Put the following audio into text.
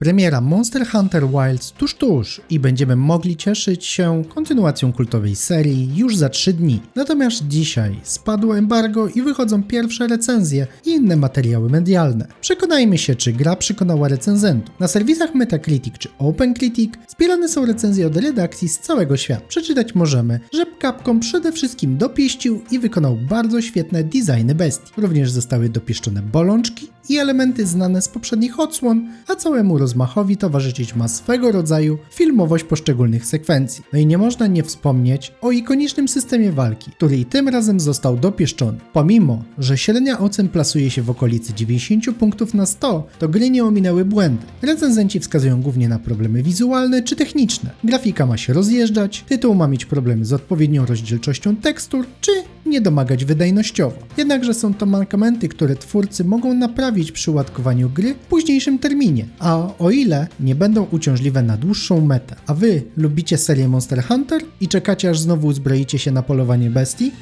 Premiera Monster Hunter Wilds tuż tuż i będziemy mogli cieszyć się kontynuacją kultowej serii już za 3 dni. Natomiast dzisiaj spadło embargo i wychodzą pierwsze recenzje i inne materiały medialne. Przekonajmy się, czy gra przekonała recenzentów. Na serwisach Metacritic czy OpenCritic zbierane są recenzje od redakcji z całego świata. Przeczytać możemy, że Capcom przede wszystkim dopieścił i wykonał bardzo świetne designy bestii. Również zostały dopieszczone bolączki i elementy znane z poprzednich odsłon, a całemu rozmachowi towarzyszyć ma swego rodzaju filmowość poszczególnych sekwencji. No i nie można nie wspomnieć o ikonicznym systemie walki, który i tym razem został dopieszczony. Pomimo, że średnia ocen plasuje się w okolicy 90 punktów na 100, to gry nie ominęły błędy. Recenzenci wskazują głównie na problemy wizualne czy techniczne. Grafika ma się rozjeżdżać, tytuł ma mieć problemy z odpowiednią rozdzielczością tekstur, czy nie domagać wydajnościowo. Jednakże są to mankamenty, które twórcy mogą naprawić przy łatkowaniu gry w późniejszym terminie, a o ile nie będą uciążliwe na dłuższą metę. A wy lubicie serię Monster Hunter i czekacie aż znowu uzbroicie się na polowanie bestii?